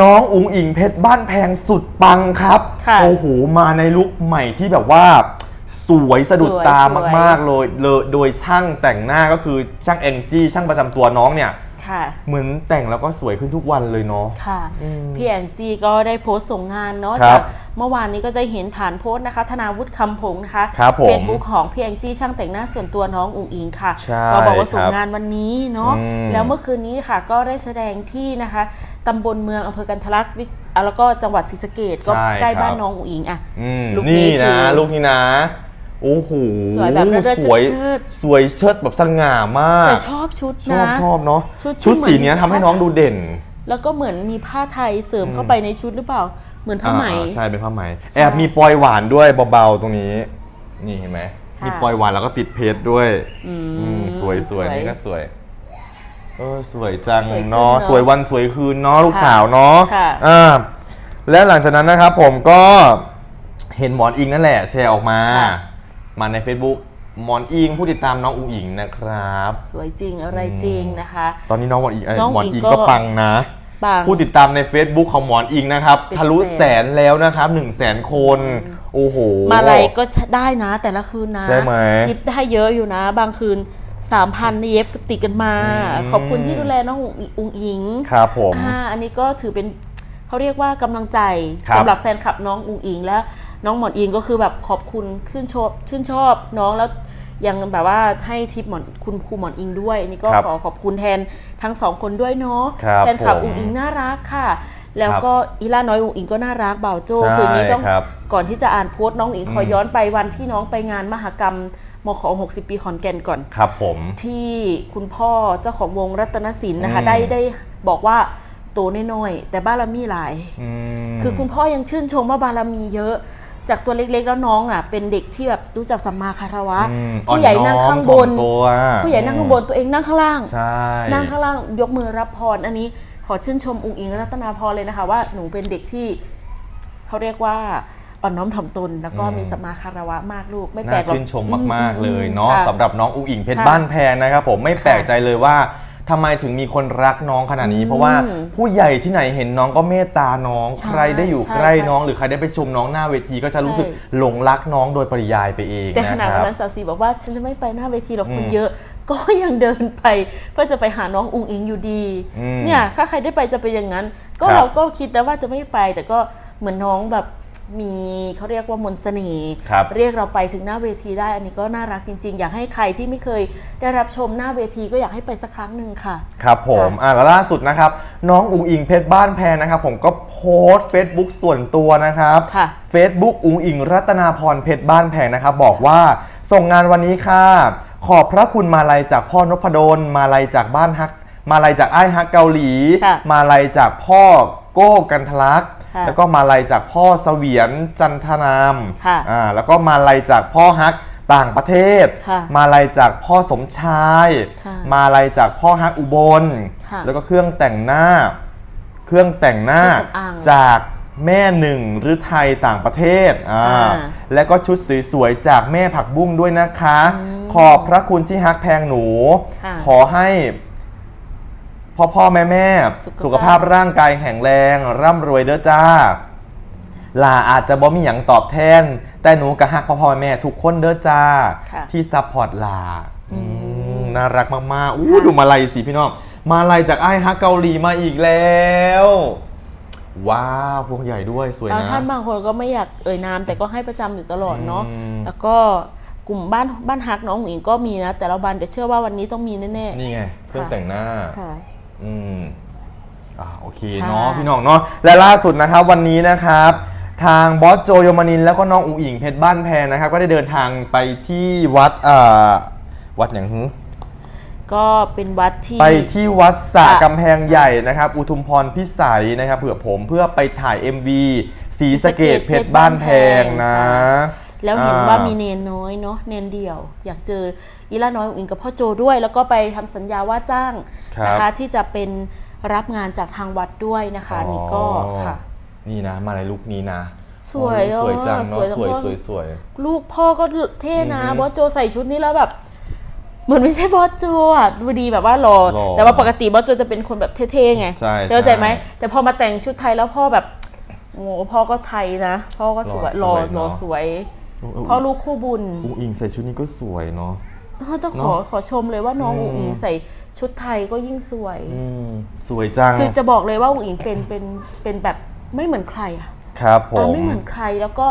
น้องอุ๋งอิงเพชรบ้านแพงสุดปังครับ ค่ะโอ้โห มาในลุคใหม่ที่แบบว่า สวยสะดุดสวยตาสวย มากๆเลยเลยโดยช่างแต่งหน้าก็คือช่างเอ็งจี้ช่างประจำตัวน้องเนี่ย ค่ะ เหมือนแต่งแล้วก็สวยขึ้นทุกวันเลยเนาะ ค่ะพี่แองจีก็ได้โพสต์ส่งงานเนาะครับจากเมื่อวานนี้ก็จะเห็นผ่านโพสต์นะคะ ธนาวุฒิคำผงนะคะครับผมเฟซบุ๊กของพี่แองจีช่างแต่งหน้าส่วนตัวน้องอุ๋งอิงค่ะใช่ก็บอกว่าส่งครับงานวันนี้เนาะ อืมแล้วเมื่อคืนนี้ค่ะก็ได้แสดงที่นะคะตำบลเมืองอำเภอกันทะลักวิอะแล้วก็จังหวัดศรีสะเกดก็ใช่ใกล้ครับ บ้านน้องอุ๋งอิงอะ อืมลุคนี้นี่นะคือ ลูกนี้นะ โอ้โหสวยแบบเลิศๆสวยเชิด สวยเชิดแบบสง่ามากแต่ชอบชุดชอบนะชอบเนาะชุดที่ชุดสีเหมือน เนี้ยทำให้น้องดูเด่น แล้วก็เหมือนมีผ้าไทยเสริมเข้าไปในชุดหรือเปล่า เหมือนผ้าไหม อ่ใช่เป็นผ้าไหมใช่แอบมีปลอยหวานด้วยเบาๆตรงนี้ นี่เห็นไหมค่ะมีปลอยหวานแล้วก็ติดเพชรด้วยอืมอืมสวยสวยสวยนี่ก็สวยเออสวยจังสวยขึ้นเนาะเนอะสวยวันสวยคืนเนาะลูกค่ะสาวเนาะค่ะ อ่าและหลังจากนั้นนะครับผมก็เห็นหมอนอิงนั่นแหละแชร์ออกมาค่ะ มาใน Facebook หมอนอิงผู้ติดตามน้องอุ๋งอิงนะครับ สวยจริงอะไรจริงนะคะ ตอนนี้น้องหมอนอิงเอ้ยน้องหมอนอิงอิงก็ ก็ปังนะบางผู้ติดตามใน Facebook ของหมอนอิงนะครับเป็นทะลุแสน แสนแล้วนะครับ1 0 0 0 0แสนคน โอ้โห มาลัยก็ได้นะแต่ละคืนนะใช่ไหมคิดได้เยอะอยู่นะ บางคืน 3,000เย็บติดกันมา อืม ขอบคุณที่ดูแลน้องอุงอิงครับผม อ่าอันนี้ก็ถือเป็นเขาเรียกว่ากำลังใจครับ สำหรับแฟนคลับน้องอุงอิงและ น้องหมอนอิงก็คือแบบขอบคุณชื่นชอบชื่นชอบน้องแล้วยังแบบว่าให้ทิปหมอนคุณครูหมอนอิงด้วยอันนี้ก็ครับขอขอบคุณแทนทั้งสองคนด้วยเนาะครับแฟนคลับผมอุงอิงน่ารักค่ะ แล้วครับก็อีล่าน้อยอุงอิงก็น่ารักเบาโจ้ใช่คืนนี้ต้องครับก่อนที่จะอ่านโพสต์น้องอุงอิงขออืมย้อนไปวันที่น้องไปงานมหกรรมมข60 ปีขอนแก่นก่อนครับผมที่คุณพ่อเจ้าของวงรัตนศิลป์นะคะอืมได้ได้บอกว่าโตน้อยๆแต่บารมีหลายอืมคือคุณพ่อยังชื่นชมว่าบารมีเยอะ จากตัวเล็กๆ แล้วน้องอะเป็นเด็กที่แบบรู้จักสัมมาคารวะ อืมผู้ใหญ่นั่งข้างบน อ่อน้อมถ่อมตัวผู้ใหญ่นั่งข้างบนตัวเองนั่งข้างล่าง ใช่นั่งข้างล่างยกมือรับพร อันนี้ขอชื่นชมองค์อิงรัตนาพรเลยนะคะ ว่าหนูเป็นเด็กที่เขาเรียกว่าอ่อนน้อมถ่อมตน แล้วก็มีสัมมาคารวะมากลูกไม่แปลน่ากหรอกชื่นชมมาก ๆ เลยเนาะค่ สำหรับน้องอุ๋งอิงเพชรค่ะบ้านแพงนะครับผมไม่แปลกใจเลยว่า ทำไมถึงมีคนรักน้องขนาดนี้ เพราะว่าผู้ใหญ่ที่ไหนเห็นน้องก็เมตตาน้องใช่ใครได้อยู่ใช่ใกล้ค่ะน้อง หรือใครได้ไปชมน้องหน้าเวที ก็จะรู้สึกใช่หลงรักน้องโดยปริยายไปเองแต่ขนะนาดควันรับนั้นสาวสีบอกว่าฉันจะไม่ไปหน้าเวทีหรอกอืมคุณเยอะก็ยังเดินไปเพื่อจะไปหาน้องอุงอิงอยู่ดีอืมเนี่ยถ้าใครได้ไปจะเป็นอย่างนั้น ก็ครับเราก็คิดนะว่าจะไม่ไปแต่ก็เหมือนน้องแบบ มีเขาเรียกว่ามนต์เสน่ห์ครับเรียกเราไปถึงหน้าเวทีได้ อันนี้ก็น่ารักจริง ๆ อยากให้ใครที่ไม่เคยได้รับชมหน้าเวทีก็อยากให้ไปสักครั้งหนึ่งค่ะ ครับผมค่ะอ่าแล้วล่าสุดนะครับ น้องอุ๋งอิงเพชรบ้านแพงนะครับ ผมก็โพสต์ Facebook ส่วนตัวนะครับ ค่ะ Facebook อุ๋งอิงรัตนาพรเพชรบ้านแพงนะครับ บอกว่าส่งงานวันนี้ค่ะ ขอบพระคุณมาลัยจากพ่อนพดลมาลัยจากบ้านฮัก มาลัยจากไอ้ายฮักเกาหลี ค่ะ มาลัยจากพ่อโก้กันทะลักค่ะ แล้วก็มาลัยจากพ่อเสวียนจันทนามค่ะอ่าแล้วก็มาลัยจากพ่อฮักต่างประเทศค่ะมาลัยจากพ่อสมชายค่ะมาลัยจากพ่อฮักอุบลค่ะแล้วก็เครื่องแต่งหน้า เครื่องแต่งหน้าเครื่องสำอางจากแม่หนึ่งหรือไทยต่างประเทศอ่าอ่าแล้วก็ชุดสวยๆจากแม่ผักบุ้งด้วยนะคะ ขอบพระคุณที่ฮักแพงหนูค่ะขอให้ พ่อพ่อแม่แม่สุขภาพสุขภาพร่างกายแข็งแรง ร่ำรวยเด้อจ้าลาอาจจะบ่มีอย่างตอบแทน แต่หนูกะฮักพ่อพ่อแม่ทุกคนเด้อจ้าค่ะที่ซัพพอร์ตลาอืมอืมน่ารักมากๆอู้ดูมาลัยสิพี่น้อง มาลัยจากไอ้ายฮักเกาหลีมาอีกแล้ว ว้าวพวงใหญ่ด้วยสวยบางนะท่านบางคนก็ไม่อยากเอ่ยนามแต่ก็ให้ประจำอยู่ตลอดเนาะอืมแล้วก็กลุ่มบ้านบ้านฮักน้องหญิงก็มีนะ แต่ละวันแต่เชื่อว่าวันนี้ต้องมีแน่นี่ไงเครื่องแต่งหน้าๆค่ะ อืมอ่าโอเคค่ะเนาะพี่น้องเนาะและล่าสุดนะครับวันนี้นะครับ ทางบอสโจโยมานินแล้วก็น้องอุ๋งอิงเพชรบ้านแพงนะครับ ก็ได้เดินทางไปที่วัดอ่าวัดอย่างหือ ก็เป็นวัดที่ ไปที่วัดสระค่ะกำแพงใหญ่นะครับ อุทุมพรพิสัยนะครับ เผื่อผมเพื่อไปถ่าย MV สีสะเกตเพชรบ้านแพงนะ แล้วเห็นอ่ว่ามีเนนน้อยเนาะเนนเดี่ยว อยากเจอ อีล่าน้อยอุ๋งอิงกับพ่อโจด้วย แล้วก็ไปทำสัญญาว่าจ้างนะคะที่จะเป็นรับงานจากทางวัดด้วยนะคะนี่ก็อ๋อค่ะ นี่นะ มาในลุคนี้นะสวยโอ้สวยจังอะเนาะสสววยยจัง สวยสวย ลูกพ่อก็เท่นะอือฮึบอสโจใส่ชุดนี้แล้วแบบเหมือนไม่ใช่บอสโจอะดูดีแบบว่าหล่อหล่อแต่ว่าปกติบอสโจจะเป็นคนแบบเท่ๆไงใช่เข้าใจไหมใช่แต่พอมาแต่งชุดไทยแล้วพ่อแบบโอ้โหพ่อก็ไทยนะ พ่อก็สวยหหล่ล่ออสวยหล่อเนอะ สวยเออพ่อลูกคู่บุญ อุ้งอิงใส่ชุดนี้ก็สวยเนาะอ้าว ต้องขเนออะขอชมเลยว่าน้องอืมอุ๋งอิงใส่ชุดไทยก็ยิ่งสวย อืมสวยจังคือจะบอกเลยว่าอุ๋งอิงเป็นเป็นเป็นแบบไม่เหมือนใครอะครับผเออมไม่เหมือนใครแล้วก็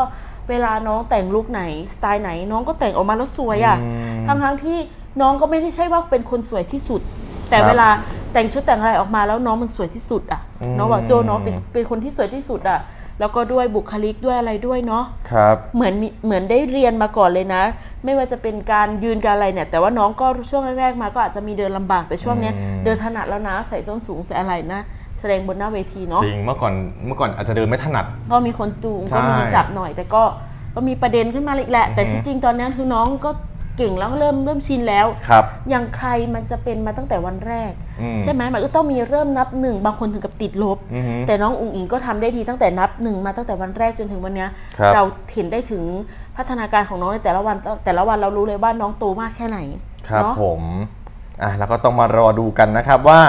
เวลาน้องแต่งลุคไหนสไตล์ไหน น้องก็แต่งออกมาแล้วสวยอะอืมทั้งทั้งๆที่น้องก็ไม่ได้ใช่ว่าเป็นคนสวยที่สุด แต่ครับเวลาแต่งชุดแต่งอะไรออกมาแล้วน้องมันสวยที่สุดอะ อืม น้องบอกโจน้องเป็นเป็นคนที่สวยที่สุดอะ แล้วก็ด้วยบุคลิกด้วยอะไรด้วยเนาะครับเหมือนมีเหมือนได้เรียนมาก่อนเลยนะ ไม่ว่าจะเป็นการยืนการอะไรเนี่ย แต่ว่าน้องก็ช่วงแรกๆมาก็อาจจะมีเดินลำบากแต่ช่วงเนี้ยอืมเดินถนัดแล้วนะใส่ส้นสูงใส่อะไรนะแสดงบนหน้าเวทีเนาะจริงเมื่อก่อนเมื่อก่อนอาจจะเดินไม่ถนัด ก็มีคนจูงใช่ก็มีจับหน่อย แต่ก็ก็มีประเด็นขึ้นมาอีกแหละ แต่อือฮึที่จริงตอนนี้คือน้องก็ เก่งแล้วเริ่มเริ่มชินแล้วครับอย่างใครมันจะเป็นมาตั้งแต่วันแรก อืม ใช่ไหมมันก็ต้องมีเริ่มนับหนึ่งบางคนถึงกับติดลบ อือฮึ แต่น้องอุ๋งอิงก็ทำได้ดีตั้งแต่นับหนึ่งมาตั้งแต่วันแรกจนถึงวันเนี้ย ครับเราเห็นได้ถึงพัฒนาการของน้องในแต่ละวันแต่ละวันเรารู้เลยว่าน้องโตมากแค่ไหนครับเนาะ ผมอะแล้วก็ต้องมารอดูกันนะครับว่า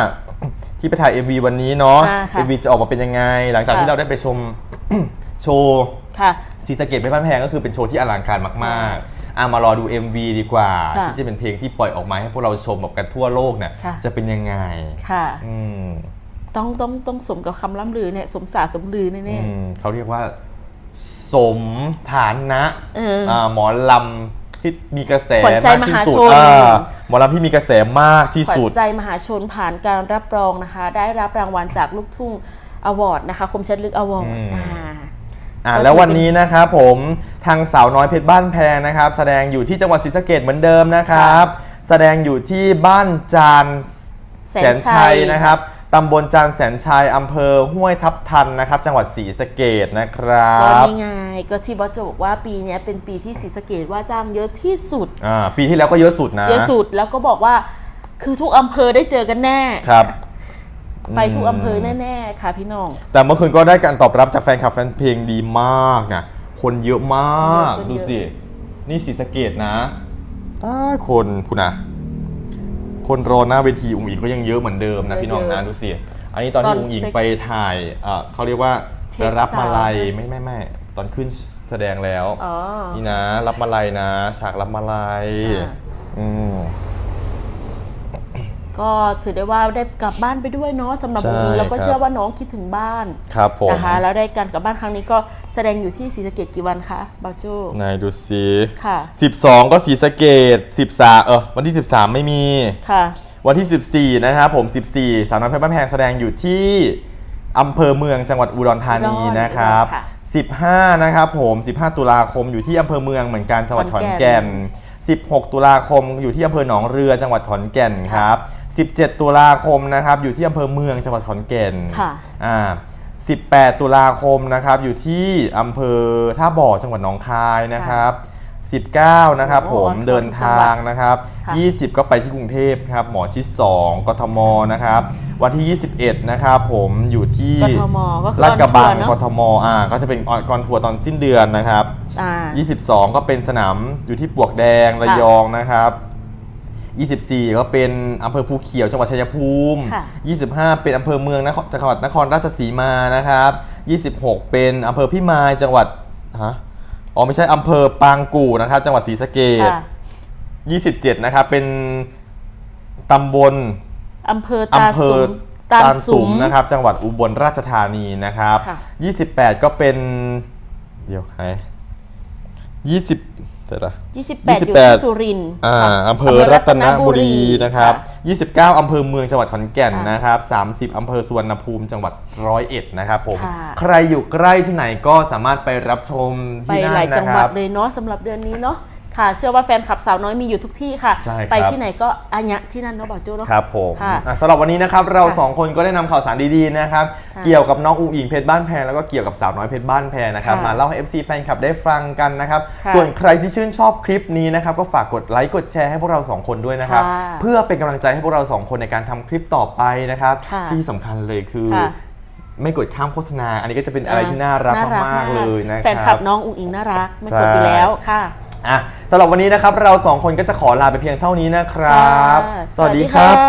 ที่ไปถ่าย MV วันนี้เนาะ อ่าค่ะ MV จะออกมาเป็นยังไง หลังจากค่ะที่เราได้ไปชม โชว์ค่ะ ซีสะเกตไม่บ้านแพงก็คือเป็นโชว์ที่อลังการมาก ๆ อะมารอดู MV ดีกว่า ค่ะที่จะเป็นเพลงที่ปล่อยออกมาให้พวกเราชมแบบกันทั่วโลกเนี่ยค่ะ จะเป็นยังไง ค่ะ อืมต้องต้องต้องสมกับคำล่ำลือเนี่ยสมสาสมลือแน่อืมเขาเรียกว่า สมฐานะเอออ่าหมอลำที่มีกระแสขวัญใจมากที่สุดมหาชนอ่าหมอลำที่มีกระแสมากที่ๆขวัญสุดใจมหาชนผ่านการรับรองนะคะ ได้รับรางวัลจากลูกทุ่งอวอร์ดนะคะ คมชัดลึกอวอร์ดอืม อ่า อ่าก็แล้วถือวันนี้นะครับผมทางสาวน้อยเพชรบ้านแพงนะครับ แสดงอยู่ที่จังหวัดศรีสะเกดเหมือนเดิมนะครับ แสดงอยู่ที่บ้านจานแสนชัยนะครับตำบลจานแสนชัยอำเภอห้วยทับทันนะครับ จังหวัดศรีสะเกดนะครัก็บนี่ไงก็ที่บอสโจบอกว่าปีเนี้ยเป็นปีที่ศรีสะเกดว่าจ้างเยอะที่สุดอ่าปีที่แล้วก็เยอะสุดนะ เยอะสุดแล้วก็บอกว่าคือทุกอำเภอได้เจอกันแน่ครับ ไปทุกอำเภอแน่ๆค่ะพี่น้อง แต่เมื่อคืนก็ได้การตอบรับจากแฟนคลับแฟนเพลงดีมากนะคนเยอะมากเยอะ ดูสิเยอะนี่ศรีสะเกดนะอ้ายคนพูนะ คนรอหน้าเวทีอุ้งอิงก็ยังเยอะเหมือนเดิมนะพี่น้องนะดูสิ อันนี้ตอนที่ตอนอุ้งอิงเซ็กไปถ่ายเอ่อเขาเรียกว่าเช็คไปรับมาลัยสาว ไม่ไม่ไม่ตอนขึ้นแสดงแล้ว อ๋อ นี่นะ รับมาลัยนะฉากรับมาลัยอ่า อืม ก็ถือได้ว่าได้กลับบ้านไปด้วยเนาะสำหรับใช่อุ้งอิงแล้วก็ครับ เชื่อว่าน้องคิดถึงบ้านครับผม นะคะแล้วได้การกลับบ้านครั้งนี้ก็แสดงอยู่ที่ศรีสะเกดกี่วันคะบาโจไหนายดูสิค่ะ12 ก็ศรีสะเกด13 เออวันที่ 13 ไม่มี ค่ะ วันที่ 14 นะครับผม 14 สาวน้อยเพชรบ้านแพงแสดงอยู่ที่อำเภอเมืองจังหวัดอุดรธานีอุดรนะครับ ค่ะ15 นะครับผม 15 ตุลาคมอยู่ที่อำเภอเมืองเหมือนกันจังหวัดขขออนนแก่แก่น น 16 ตุลาคมอยู่ที่อำเภอหนองเรือจังหวัดขอนแก่นครับ 17 ตุลาคมนะครับอยู่ที่อำเภอเมืองจังหวัดขอนแก่นค่ะอ่า18 ตุลาคมนะครับอยู่ที่อำเภอท่าบ่อจังหวัดหนองคายนะครับ 19 นะครับผมโอ้โหเดินทางนะครับค่ะ20 ก็ไปที่กรุงเทพครับหมอชิด 2 กทมนะครับ วันที่ 21 นะครับผมอยู่ที่กทมก็คือลาดกระบังออนทัวร์เนอะกทมอ่าก็จะเป็นออนกอนทัวร์ตอนสิ้นเดือนนะครับอ่า22 ก็เป็นสนามอยู่ที่ปลวกแดงระยองนะครับ 24 ก็เป็นอำเภอภูเขียวจังหวัดชัยภูมิค่ะ25 เป็นอำเภอเมืองนครจังหวัดนครราชสีมานะครับ 26 เป็นอำเภอพิมายจังหวัดฮะอ๋อไม่ใช่อำเภอปางกู่นะครับ จังหวัดศรีสะเกษค่ะ27 นะครับ เป็นตำบลอำเภอตาอำเภสุอมตาตาลสุสุมมนะครับจังหวัดอุบลราชธานีนะครับค่ะ28 ก็เป็นเดี๋ยวใคร20 เดี๋ยวนะ28 อยู่ที่สุรินทร์อ่าค่ะอำเภอรัตนบุรีนะครับ 29 อำเภอเมืองจังหวัดขอนแก่นค่ะนะครับ 30 อำเภอสุวรรณภูมิจังหวัดร้อยเอ็ดนะครับผมค่ะใครอยู่ใกล้ที่ไหนก็สามารถไปรับชมไปที่นั่หลายนจันะงคหวัรัดบ เลยเนาะสำหรับเดือนนี้เนาะ ค่ะ เชื่อว่าแฟนคลับสาวน้อยมีอยู่ทุกที่ค่ะ ใช่ครับ ไปที่ไหนก็อัญญะที่นั่นเนาะบอกโจ้เนาะ ครับผมค่ะอะสำหรับวันนี้นะครับเราค่ะสองคนก็ได้นำข่าวสารดีๆนะครับค่ะเกี่ยวกับน้องอุ๋งอิงเพชรบ้านแพงแล้วก็เกี่ยวกับสาวน้อยเพชรบ้านแพงนะครับค่ะมาเล่าให้ FC แฟนคลับได้ฟังกันนะครับค่ะ ส่วนใครที่ชื่นชอบคลิปนี้นะครับก็ฝากกดไลค์กดแชร์ให้พวกเราสองคนด้วยนะครับค่ะเพื่อเป็นกำลังใจให้พวกเราสองคนในการทำคลิปต่อไปนะครับค่ะที่สำคัญเลยคือ ค่ะ ไม่กดข้ามโฆษณา อันนี้ก็จะเป็นอะไรที่น่ารักมากๆเลยนะแฟนคคลัรับบน้องอุ๋งอิงน่ารักไม่ใช่กดอยู่แล้วค่ะ อะสำหรับวันนี้นะครับเราสองคนก็จะขอลาไปเพียงเท่านี้นะครับค่ะสวัสดีครับะ